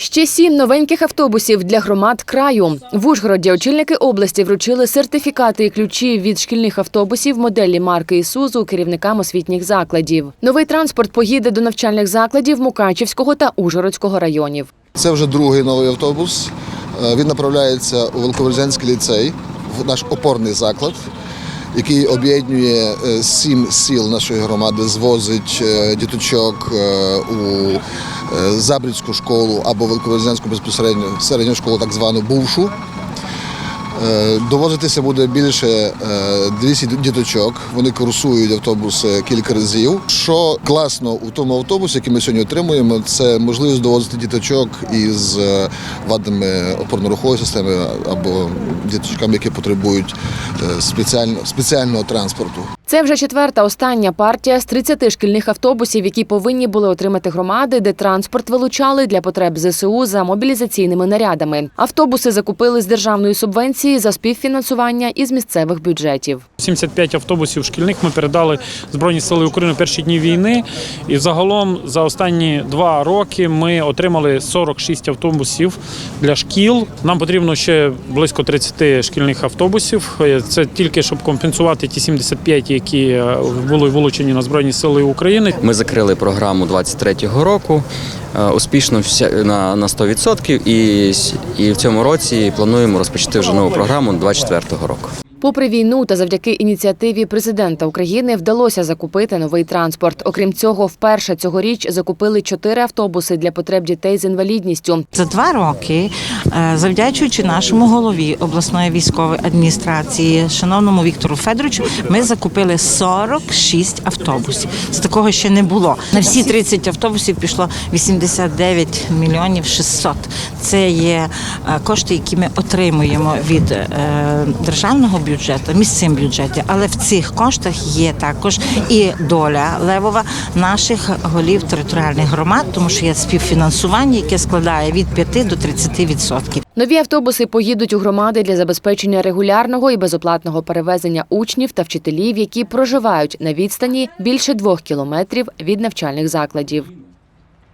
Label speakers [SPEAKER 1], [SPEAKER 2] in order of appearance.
[SPEAKER 1] Ще сім новеньких автобусів для громад краю. В Ужгороді очільники області вручили сертифікати і ключі від шкільних автобусів моделі марки Ісузу керівникам освітніх закладів. Новий транспорт поїде до навчальних закладів Мукачівського та Ужгородського районів.
[SPEAKER 2] Це вже другий новий автобус. Е, Він направляється у Великоберезянський ліцей, в наш опорний заклад, який об'єднує е, сім сіл нашої громади, звозить е, діточок у Забрідську школу або Великоберезянську безпосередньо середню школу, так звану бувшу. Е, Довозитися буде більше е, 200 діточок. Вони курсують автобус е, кілька разів. Що класно у тому автобусі, який ми сьогодні отримуємо, це можливість довозити діточок із е, вадами опорно-рухової системи або діточками, які потребують е, спеціального транспорту.
[SPEAKER 1] Це вже четверта остання партія з 30 шкільних автобусів, які повинні були отримати громади, де транспорт вилучали для потреб ЗСУ за мобілізаційними нарядами. Автобуси закупили з державної субвенції за співфінансування із місцевих бюджетів.
[SPEAKER 3] 75 автобусів шкільних ми передали Збройні Сили України перші дні війни. І загалом за останні два роки ми отримали 46 автобусів для шкіл. Нам потрібно ще близько 30 шкільних автобусів. Це тільки щоб компенсувати ті 75, які е, були вилучені на Збройні Сили України.
[SPEAKER 4] Ми закрили програму 23-го року е, успішно на, на 100% і, і в цьому році плануємо розпочати вже нову програму 24-го року.
[SPEAKER 1] Попри війну та завдяки ініціативі президента України вдалося закупити новий транспорт. Окрім цього, вперше цьогоріч закупили чотири автобуси для потреб дітей з інвалідністю.
[SPEAKER 5] За два роки, е, завдячуючи нашому голові обласної військової адміністрації, шановному Віктору Федоровичу, ми закупили 46 автобусів. З такого ще не було. На всі 30 автобусів пішло 89 мільйонів 600. Це є е, кошти, які ми отримуємо від е, державного бюджету, місцевим бюджеті. Але в цих коштах є також і доля левова наших голів територіальних громад, тому що є співфінансування, яке складає від 5 до 30 відсотків.
[SPEAKER 1] Нові автобуси поїдуть у громади для забезпечення регулярного і безоплатного перевезення учнів та вчителів, які проживають на відстані більше двох кілометрів від навчальних закладів.